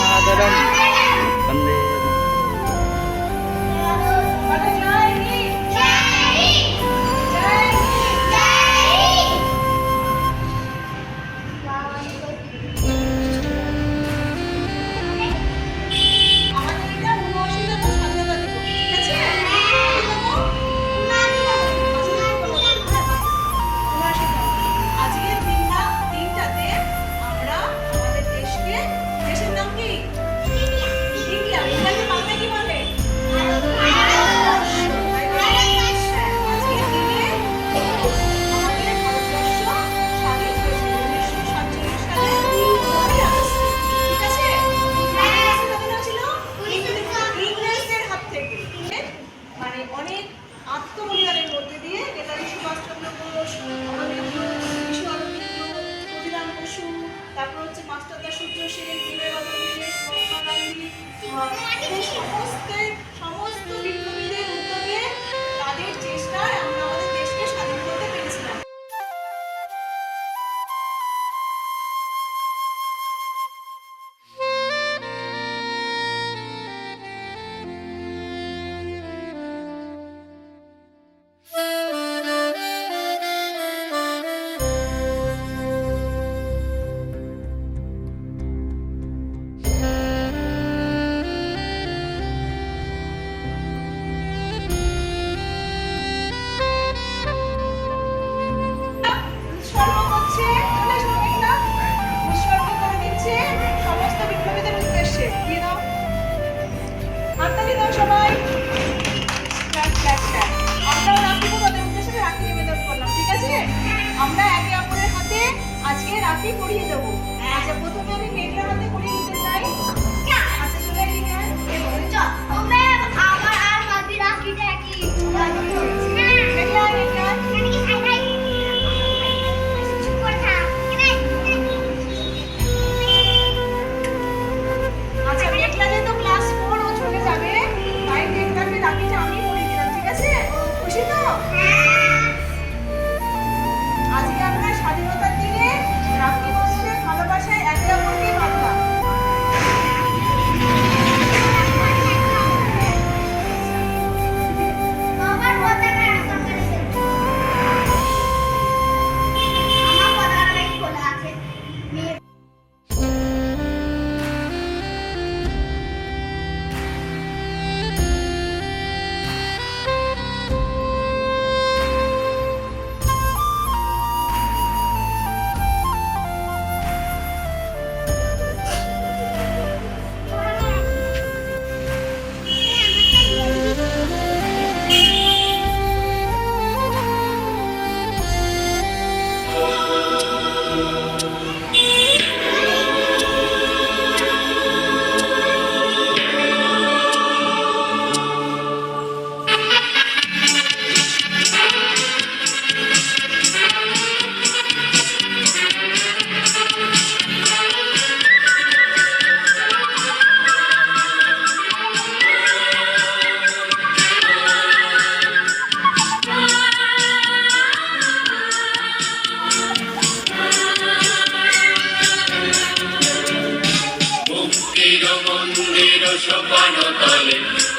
mga সবাই। আমরাও করলাম, ঠিক আছে? আমরা একে অপরের হাতে আজকে রাখি পরিয়ে দেবো। আচ্ছা প্রথমে আমি মেঘলার হাতে পরিয়ে দিতে চাই। আচ্ছা চলে এদিকে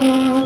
Oh.